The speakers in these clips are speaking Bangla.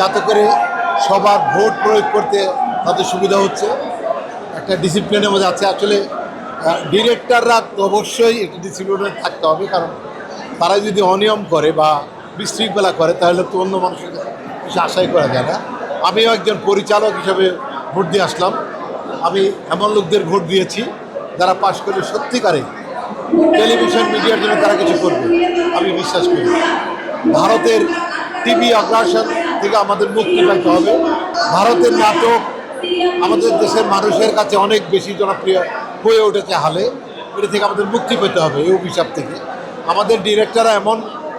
যাতে করে সবার ভোট প্রয়োগ করতে তাদের সুবিধা হচ্ছে। একটা ডিসিপ্লিনের মধ্যে আছে। আসলে ডিরেক্টররা তো অবশ্যই একটি ডিসিপ্লিনে থাকতে হবে। কারণ তারা যদি অনিয়ম করে বা বিশৃঙ্খলা করে, তাহলে তো অন্য মানুষের কাছে আশাই করা যায় না। আমিও একজন পরিচালক হিসেবে ভোট দিয়ে আসলাম। আমি এমন লোকদের ভোট দিয়েছি যারা পাশ করলে সত্যিকারে টেলিভিশন মিডিয়ার জন্য তারা কিছু করবে। আমি বিশ্বাস করি। ভারতের টিভি আগ্রাসন থেকে আমাদের মুক্তি পাইতে হবে। ভারতের নাটক আমাদের দেশের মানুষের কাছে অনেক বেশি জনপ্রিয় হয়ে উঠেছে হালে। এটা থেকে আমাদের মুক্তি পেতে হবে এই অভিশাপ থেকে। আমাদের ডিরেক্টররা এমন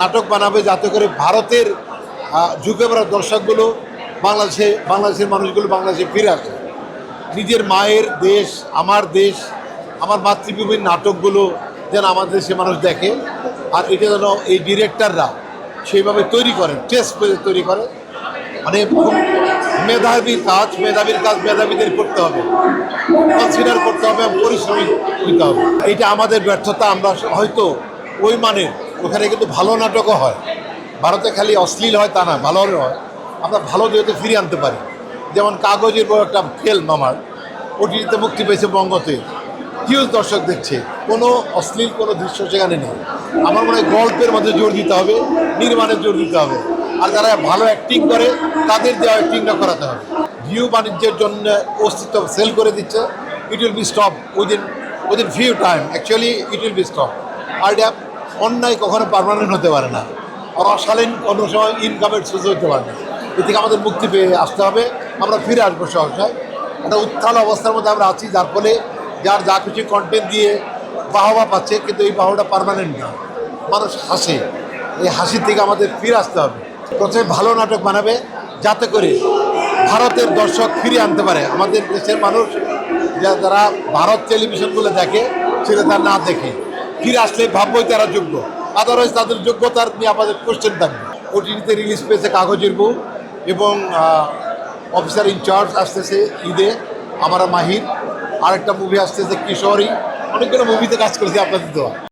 নাটক বানাবে যাতে করে ভারতের ঝুঁকে পড়া দর্শকগুলো বাংলাদেশে, বাংলাদেশের মানুষগুলো বাংলাদেশে ফিরে আসে। নিজের মায়ের দেশ, আমার দেশ, আমার মাতৃভূমির নাটকগুলো যেন আমাদের দেশে মানুষ দেখে। আর এটা যেন এই ডিরেক্টররা সেইভাবে তৈরি করে টেস্ট তৈরি করে মানে মেধাবী কাজ, মেধাবীর কাজ মেধাবীদের করতে হবে। কনসিডার করতে হবে পরিশ্রমিক নিতে হবে। এইটা আমাদের ব্যর্থতা, আমরা হয়তো ওই মানের ওখানে কিন্তু ভালো নাটকও হয়। ভারতে খালি অশ্লীল হয় তা না, ভালো হয় আমরা ভালো যেহেতু ফিরিয়ে আনতে পারি। যেমন কাগজের বড় একটা ফিল্ম আমার ওটিতে মুক্তি পেয়েছে বঙ্গতে। হিউজ দর্শক দেখছে, কোনো অশ্লীল কোনো দৃশ্য সেখানে নেই। আমার মনে হয় গল্পের মধ্যে জোর দিতে হবে, নির্মাণে জোর দিতে হবে। আর যারা ভালো অ্যাক্টিং করে, তাদের দেওয়া অ্যাক্টিংটা করাতে হবে। ভিউ বাণিজ্যের জন্য অস্তিত্ব সেল করে দিচ্ছে। It will be stop within within few time actually it will be stop আর এটা অন্যায় কখনো পারমানেন্ট হতে পারে না। আর অশালীন কোনো সময় ইনকামের সোর্স হতে পারে না। এ থেকে আমাদের মুক্তি পেয়ে আসতে হবে। আমরা ফিরে আসব সহসায় একটা উত্থাল অবস্থার মধ্যে আমরা আছি, যার ফলে যার যা কিছু কন্টেন্ট দিয়ে বাহবা পাচ্ছে, কিন্তু এই বাহবাটা পারমানেন্ট না। মানুষ হাসে। এই হাসি থেকে আমাদের ফিরে আসতে হবে। প্রথমে ভালো নাটক বানাবে যাতে করে ভারতের দর্শক ফিরে আনতে পারে। আমাদের দেশের মানুষ যারা ভারত টেলিভিশনগুলো দেখে, সেটা তারা না দেখে। ফিরে আসলে ভাববই তারা যোগ্য। আদারওয়াইজ তাদের যোগ্যতার নিয়ে আমাদের কোশ্চেন থাকবে। ওটিটিতে রিলিজ পেয়েছে কাগজের বউ এবং অফিসার ইনচার্জ আসতেছে ঈদে, আমার মাহির। আরেকটা মুভি আসতেছে কিশোরী। অনেকগুলো মুভিতে কাজ করেছি আপনাদের দেওয়া।